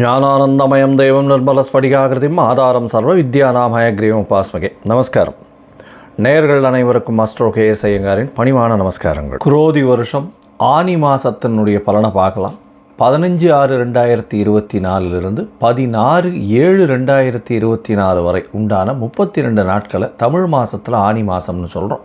ஞானானந்தமயம் దైవం நிர்மல ஸ்படிகாகிருதிம் ஆதாரம் சர்வ வித்யாநாமய கிரீவம் பாஸ்மகே நமஸ்காரம். நேயர்கள் அனைவருக்கும் அஸ்ட்ரோ கேஎஸ் ஐயங்காரின் பணிவான நமஸ்காரங்கள். குரோதி வருஷம் ஆனி மாசத்தினுடைய பலனை பார்க்கலாம். பதினஞ்சு ஆறு ரெண்டாயிரத்தி இருபத்தி நாலுலேருந்து பதினாறு ஏழு ரெண்டாயிரத்தி இருபத்தி நாலு வரை உண்டான முப்பத்தி ரெண்டு நாட்களை தமிழ் மாதத்தில் ஆனி மாதம்னு சொல்கிறோம்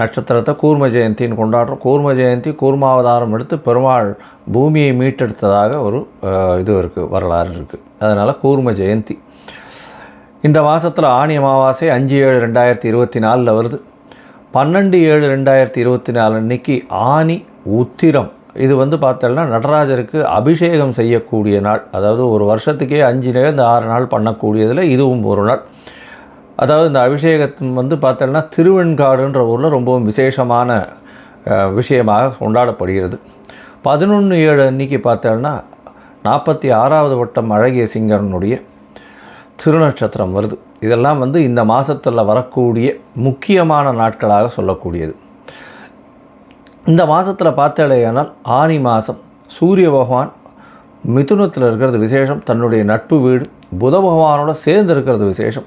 நட்சத்திரத்தை கூர்ம ஜெயந்தின்னு கொண்டாடுறோம். கூர்ம ஜெயந்தி கூர்மாவதாரம் எடுத்து பெருமாள் பூமியை மீட்டெடுத்ததாக ஒரு இது இருக்குது வரலாறு இருக்குது அதனால் கூர்ம ஜெயந்தி. இந்த மாதத்தில் ஆணி அமாவாசை அஞ்சு ஏழு ரெண்டாயிரத்தி இருபத்தி நாலில் வருது. பன்னெண்டு ஏழு ரெண்டாயிரத்தி இருபத்தி நாலு அன்னைக்கு ஆனி உத்திரம். இது வந்து பார்த்தோம்னா நடராஜருக்கு அபிஷேகம் செய்யக்கூடிய நாள். அதாவது ஒரு வருஷத்துக்கே அஞ்சு நேரம் ஆறு நாள் பண்ணக்கூடியதில் இதுவும் ஒரு நாள். அதாவது இந்த அபிஷேகத்தின் வந்து பார்த்தோம்னா திருவெண்காடுன்ற ஊரில் ரொம்பவும் விசேஷமான விஷயமாக கொண்டாடப்படுகிறது. பதினொன்று ஏழு அன்னைக்கு பார்த்தோம்னா நாற்பத்தி ஆறாவது வட்டம் அழகிய சிங்கனுடைய திருநட்சத்திரம் வருது. இதெல்லாம் வந்து இந்த மாதத்தில் வரக்கூடிய முக்கியமான நாட்களாக சொல்லக்கூடியது. இந்த மாதத்தில் பார்த்தாலேயானால் ஆனி மாதம் சூரிய பகவான் மிதுனத்தில் இருக்கிறது விசேஷம். தன்னுடைய நட்பு வீடு. புத பகவானோட சேர்ந்து இருக்கிறது விசேஷம்.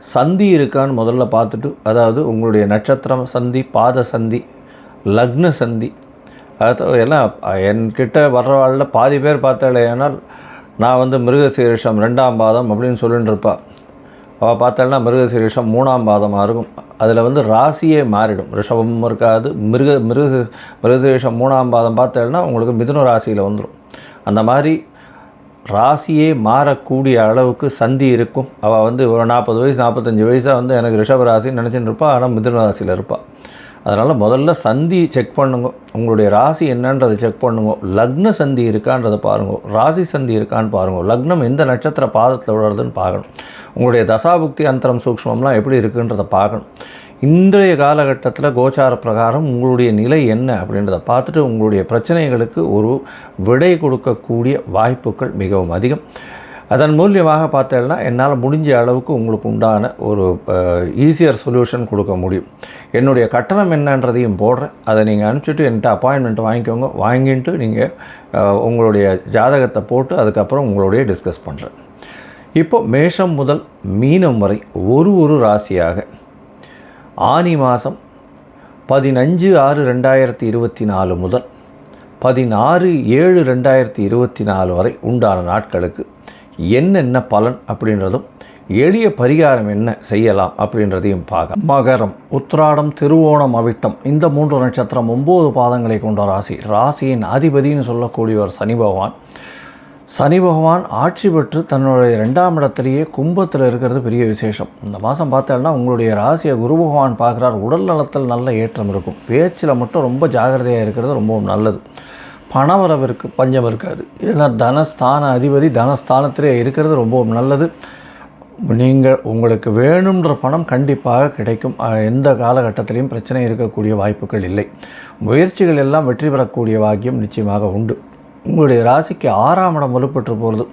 சந்தி இருக்கான்னு முதல்ல பார்த்துட்டு அதாவது உங்களுடைய நட்சத்திரம் சந்தி பாத சந்தி லக்ன சந்தி அது எல்லாம் என்கிட்ட வர்றவாளில் பாதி பேர் பார்த்தாலேனால் நான் வந்து மிருகசீரிஷம் ரெண்டாம் பாதம் அப்படின்னு சொல்லிட்டு இருப்பா அவள் பார்த்தாள்னா மிருகசீரிஷம் மூணாம் பாதமாக இருக்கும். அதில் வந்து ராசியே மாறிடும். ரிஷபமும் இருக்காது மிருக மிருக மிருகசீரிஷம் மூணாம் பாதம் பார்த்தாள்னா உங்களுக்கு மிதுன ராசியில் வந்துடும் அந்த மாதிரி ராசியே மாறக்கூடிய அளவுக்கு சந்தி இருக்கும். அவள் வந்து ஒரு நாற்பது வயசு நாற்பத்தஞ்சு வயசாக வந்து எனக்கு ரிஷப ராசின்னு நினச்சிட்டு இருப்பாள் ஆனால் மிதுன ராசியில் இருப்பாள் அதனால் முதல்ல சந்தி செக் பண்ணுங்க. உங்களுடைய ராசி என்னன்றதை செக் பண்ணுங்க. லக்ன சந்தி இருக்கான்றதை பாருங்க. ராசி சந்தி இருக்கான்னு பாருங்க. லக்னம் எந்த நட்சத்திர பாதத்தில் விழுறதுன்னு பார்க்கணும். உங்களுடைய தசாபுக்தி அந்தரம் சூக்ஷ்மம்லாம் எப்படி இருக்குன்றதை பார்க்கணும். இன்றைய காலகட்டத்தில் கோச்சார பிரகாரம் உங்களுடைய நிலை என்ன அப்படின்றத பார்த்துட்டு உங்களுடைய பிரச்சனைகளுக்கு ஒரு விடை கொடுக்கக்கூடிய வாய்ப்புகள் மிகவும் அதிகம். அதன் மூலியமாக பார்த்தேன்னா என்னால் முடிஞ்ச அளவுக்கு உங்களுக்கு உண்டான ஒரு ஈஸியர் சொல்யூஷன் கொடுக்க முடியும். என்னுடைய கட்டணம் என்னன்றதையும் போடுறேன். அதை நீங்கள் அனுப்பிச்சிட்டு என்கிட்ட அப்பாயின்மெண்ட் வாங்கிக்கோங்க. வாங்கிட்டு நீங்கள் உங்களுடைய ஜாதகத்தை போட்டு அதுக்கப்புறம் உங்களுடைய டிஸ்கஸ் பண்ணுறேன் இப்போ மேஷம் முதல் மீனம் வரை ஒரு ஒரு ராசியாக ஆனி மாதம் பதினஞ்சு ஆறு ரெண்டாயிரத்தி இருபத்தி நாலு முதல் பதினாறு ஏழு ரெண்டாயிரத்தி இருபத்தி நாலு வரை உண்டான நாட்களுக்கு என்னென்ன பலன் அப்படின்றதும் எளிய பரிகாரம் என்ன செய்யலாம் அப்படின்றதையும் பார்க்க மகரம் உத்ராடம் திருவோணம் அவிட்டம் இந்த மூன்று நட்சத்திரம் ஒம்பது பாதங்களை கொண்ட ராசி. ராசியின் அதிபதின்னு சொல்லக்கூடியவர் சனி பகவான். சனி பகவான் ஆட்சி பெற்று தன்னுடைய ரெண்டாம் இடத்திலேயே கும்பத்தில் இருக்கிறது பெரிய விசேஷம். இந்த மாதம் பார்த்தோம்னா உங்களுடைய ராசியை குரு பகவான் பார்க்குறார். உடல் நலத்தில் நல்ல ஏற்றம் இருக்கும். பேச்சில் மட்டும் ரொம்ப ஜாகிரதையாக இருக்கிறது ரொம்பவும் நல்லது. பணவரவிற்கு பஞ்சம் இருக்காது. ஏன்னா தனஸ்தான அதிபதி தனஸ்தானத்திலே இருக்கிறது ரொம்பவும் நல்லது. நீங்கள் உங்களுக்கு வேணுன்ற பணம் கண்டிப்பாக கிடைக்கும். எந்த காலகட்டத்திலையும் பிரச்சனை இருக்கக்கூடிய வாய்ப்புகள் இல்லை. முயற்சிகள் எல்லாம் வெற்றி பெறக்கூடிய வாக்கியம் நிச்சயமாக உண்டு. உங்களுடைய ராசிக்கு ஆறாம் இடம் வலுப்பெற்று போகிறது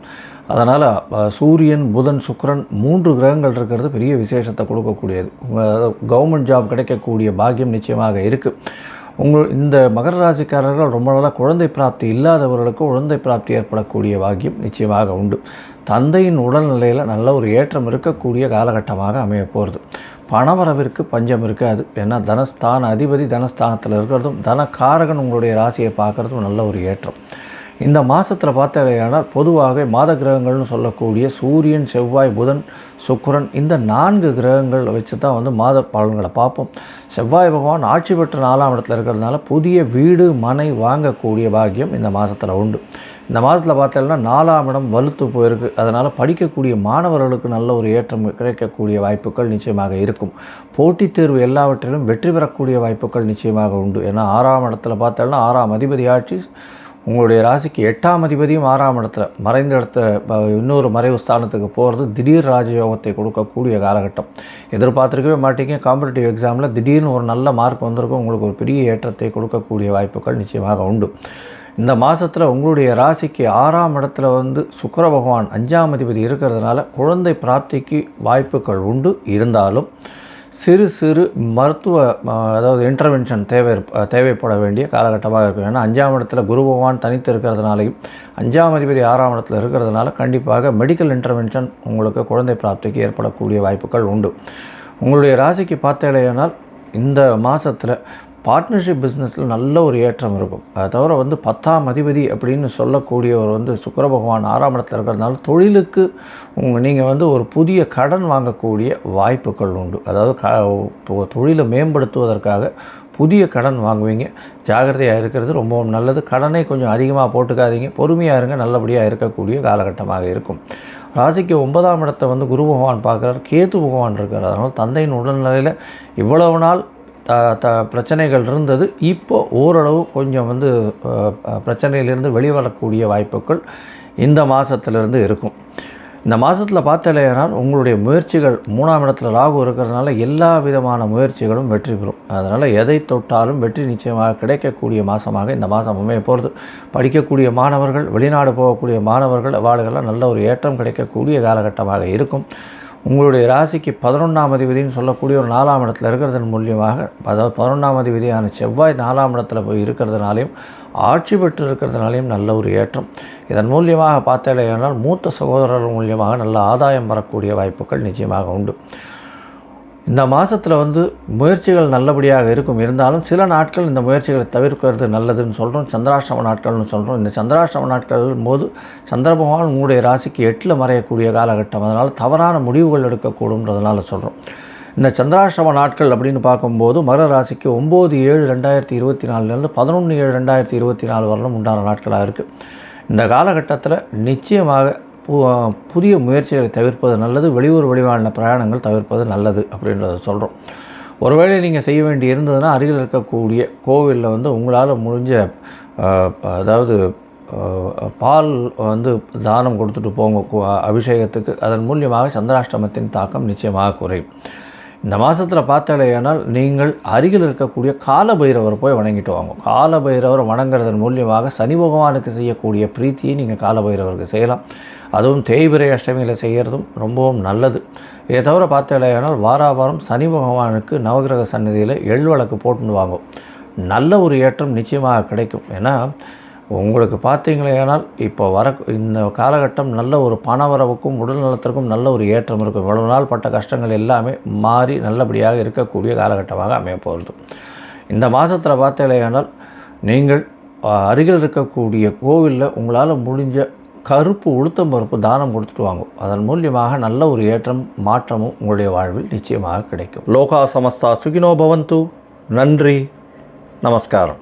அதனால் சூரியன் புதன் சுக்கரன் மூன்று கிரகங்கள் இருக்கிறது பெரிய விசேஷத்தை கொடுக்கக்கூடியது. உங்கள் கவர்மெண்ட் ஜாப் கிடைக்கக்கூடிய பாக்கியம் நிச்சயமாக இருக்குது உங்கள் இந்த மகர ராசிக்காரர்கள் ரொம்ப நாளாக குழந்தை பிராப்தி இல்லாதவர்களுக்கு குழந்தை பிராப்தி ஏற்படக்கூடிய பாக்கியம் நிச்சயமாக உண்டு. தந்தையின் உடல்நிலையில் நல்ல ஒரு ஏற்றம் இருக்கக்கூடிய காலகட்டமாக அமைய போகிறது பணவரவிற்கு பஞ்சம் இருக்காது. ஏன்னா தனஸ்தான அதிபதி தனஸ்தானத்தில் இருக்கிறதும் தனக்காரகன் உங்களுடைய ராசியை பார்க்குறதும் நல்ல ஒரு ஏற்றம். இந்த மாதத்தில் பார்த்தீங்கன்னா பொதுவாகவே மாத கிரகங்கள்னு சொல்லக்கூடிய சூரியன் செவ்வாய் புதன் சுக்கரன் இந்த நான்கு கிரகங்கள் வச்சு தான் வந்து மாத பலன்களை பார்ப்போம். செவ்வாய் பகவான் ஆட்சி பெற்ற நாலாம் இடத்துல இருக்கிறதுனால புதிய வீடு மனை வாங்கக்கூடிய பாக்கியம் இந்த மாதத்தில் உண்டு. இந்த மாதத்தில் பார்த்தீங்கன்னா நாலாம் இடம் வலுத்து போயிருக்கு. அதனால் படிக்கக்கூடிய மாணவர்களுக்கு நல்ல ஒரு ஏற்றம் கிடைக்கக்கூடிய வாய்ப்புகள் நிச்சயமாக இருக்கும். போட்டித் தேர்வு எல்லாவற்றிலும் வெற்றி பெறக்கூடிய வாய்ப்புகள் நிச்சயமாக உண்டு. ஏன்னா ஆறாம் இடத்துல பார்த்தோம்னா ஆறாம் அதிபதி ஆட்சி உங்களுடைய ராசிக்கு எட்டாம் அதிபதியும் ஆறாம் இடத்துல மறைந்த இடத்த இன்னொரு மறைவு ஸ்தானத்துக்கு போகிறது திடீர் ராஜயோகத்தை கொடுக்கக்கூடிய காலகட்டம். எதிர்பார்த்துருக்கவே மாட்டீங்க. காம்படிட்டிவ் எக்ஸாமில் திடீர்னு ஒரு நல்ல மார்க் வந்திருக்கும். உங்களுக்கு ஒரு பெரிய ஏற்றத்தை கொடுக்கக்கூடிய வாய்ப்புகள் நிச்சயமாக உண்டு. இந்த மாதத்தில் உங்களுடைய ராசிக்கு ஆறாம் இடத்துல வந்து சுக்கர பகவான் அஞ்சாம் அதிபதி இருக்கிறதுனால குழந்தை பிராப்திக்கு வாய்ப்புகள் உண்டு. இருந்தாலும் சிறு சிறு மருத்துவ அதாவது இன்டர்வென்ஷன் தேவை தேவைப்பட வேண்டிய காலகட்டமாக இருக்கும். ஏன்னா அஞ்சாம் இடத்துல குரு பகவான் தனித்து இருக்கிறதுனாலையும் அஞ்சாம் அதிபதி ஆறாம் இடத்துல இருக்கிறதுனால கண்டிப்பாக மெடிக்கல் இன்டர்வென்ஷன் உங்களுக்கு குழந்தை பிராப்திக்கு ஏற்படக்கூடிய வாய்ப்புகள் உண்டு. உங்களுடைய ராசிக்கு பார்த்தேனால் இந்த மாதத்தில் பார்ட்னர்ஷிப் பிஸ்னஸில் நல்ல ஒரு ஏற்றம் இருக்கும். அதை தவிர வந்து பத்தாம் அதிபதி அப்படின்னு சொல்லக்கூடியவர் வந்து சுக்கர பகவான் ஆறாம் இடத்துல இருக்கிறதுனால தொழிலுக்கு உங்கள் நீங்கள் வந்து ஒரு புதிய கடன் வாங்கக்கூடிய வாய்ப்புகள் உண்டு. அதாவது க தொழிலை மேம்படுத்துவதற்காக புதிய கடன் வாங்குவீங்க. ஜாகிரதையாக இருக்கிறது ரொம்பவும் நல்லது. கடனை கொஞ்சம் அதிகமாக போட்டுக்காதீங்க. பொறுமையாக இருங்க. நல்லபடியாக இருக்கக்கூடிய காலகட்டமாக இருக்கும். ராசிக்கு ஒன்பதாம் இடத்தை வந்து குரு பகவான் பார்க்குறார். கேது பகவான் இருக்கார் அதனால் தந்தையின் உடல்நிலையில் இவ்வளவு நாள் த த பிரச்சனைகள் இருந்தது. இப்போ ஓரளவு கொஞ்சம் வந்து பிரச்சனையிலிருந்து வெளிவரக்கூடிய வாய்ப்புகள் இந்த மாதத்துலேருந்து இருக்கும். இந்த மாதத்தில் பார்த்தலையானால் உங்களுடைய முயற்சிகள் மூணாம் இடத்துல ராகு இருக்கிறதுனால எல்லா விதமான முயற்சிகளும் வெற்றி பெறும். அதனால் எதை தொட்டாலும் வெற்றி நிச்சயமாக கிடைக்கக்கூடிய மாதமாக இந்த மாதம் அமைய போகிறது படிக்கக்கூடிய மாணவர்கள் வெளிநாடு போகக்கூடிய மாணவர்கள் வாழ்கெல்லாம் நல்ல ஒரு ஏற்றம் கிடைக்கக்கூடிய காலகட்டமாக இருக்கும். உங்களுடைய ராசிக்கு பதினொன்றாம் அதிபதினு சொல்லக்கூடிய ஒரு நாலாம் இடத்துல இருக்கிறதன் மூலியமாக அதாவது பதினொன்றாம் அதிபதியான செவ்வாய் நாலாம் இடத்துல போய் இருக்கிறதுனாலையும் ஆட்சி பெற்று இருக்கிறதுனாலையும் நல்ல ஒரு ஏற்றம். இதன் மூலியமாக பார்த்தேனால் மூத்த சகோதரர்கள் மூலியமாக நல்ல ஆதாயம் வரக்கூடிய வாய்ப்புகள் நிச்சயமாக உண்டு. இந்த மாதத்தில் வந்து முயற்சிகள் நல்லபடியாக இருக்கும். இருந்தாலும் சில நாட்கள் இந்த முயற்சிகளை தவிர்க்கிறது நல்லதுன்னு சொல்கிறோம் சந்திராஷ்டம நாட்கள்னு சொல்கிறோம் இந்த சந்திராஷ்டம நாட்கள் போது சந்திரபகவான் உங்களுடைய ராசிக்கு எட்டில் மறையக்கூடிய காலகட்டம். அதனால் தவறான முடிவுகள் எடுக்கக்கூடும்ன்றதுனால சொல்கிறோம் இந்த சந்திராஷ்டம நாட்கள் அப்படின்னு பார்க்கும்போது மகர ராசிக்கு ஒம்பது ஏழு ரெண்டாயிரத்தி இருபத்தி நாலுலேருந்து பதினொன்று ஏழு ரெண்டாயிரத்தி இருபத்தி நாலு வரலும் உண்டான நாட்களாக இருக்குது இந்த காலகட்டத்தில் நிச்சயமாக புதிய முயற்சிகளை தவிர்ப்பது நல்லது வெளியூர் வழிவான பிரயாணங்கள் தவிர்ப்பது நல்லது அப்படின்றத சொல்கிறோம் ஒருவேளை நீங்கள் செய்ய வேண்டி இருந்ததுன்னா அருகில் இருக்கக்கூடிய கோவிலில் வந்து உங்களால் முடிஞ்ச அதாவது பால் வந்து தானம் கொடுத்துட்டு போங்க அபிஷேகத்துக்கு. அதன் மூலியமாக சந்திராஷ்டமத்தின் தாக்கம் நிச்சயமாக குறையும். இந்த மாதத்தில் பார்த்தாலேயானால் நீங்கள் அருகில் இருக்கக்கூடிய கால பைரவரை போய் வணங்கிட்டு வாங்க. கால பைரவரை வணங்குறதன் மூலியமாக சனி பகவானுக்கு செய்யக்கூடிய பிரீத்தியை நீங்கள் கால பைரவருக்கு செய்யலாம். அதுவும் தேய்பிரை அஷ்டமியில் செய்கிறதும் ரொம்பவும் நல்லது. இதை தவிர பார்த்தாலேயானால் வாராவாரம் சனி பகவானுக்கு நவகிரக சன்னதியில் எள் வழக்கு போட்டுன்னு வாங்கும். நல்ல ஒரு ஏற்றம் நிச்சயமாக கிடைக்கும். ஏன்னா உங்களுக்கு பார்த்தீங்களேனால் இப்போ வர இந்த காலகட்டம் நல்ல ஒரு பணவரவுக்கும் உடல் நலத்திற்கும் நல்ல ஒரு ஏற்றம் இருக்கும். இவ்வளவு நாள் பட்ட கஷ்டங்கள் எல்லாமே மாறி நல்லபடியாக இருக்கக்கூடிய காலகட்டமாக அமைய போகிறது. இந்த மாதத்தில் பார்த்தீங்களேனால் நீங்கள் அருகில் இருக்கக்கூடிய கோவிலில் உங்களால் முடிஞ்ச கருப்பு உளுத்தம் பருப்பு தானம் கொடுத்துட்டு வாங்கும். அதன் மூலியமாக நல்ல ஒரு ஏற்றம் மாற்றமும் உங்களுடைய வாழ்வில் நிச்சயமாக கிடைக்கும். லோகா சமஸ்தா சுகினோ பவந்து. நன்றி. நமஸ்காரம்.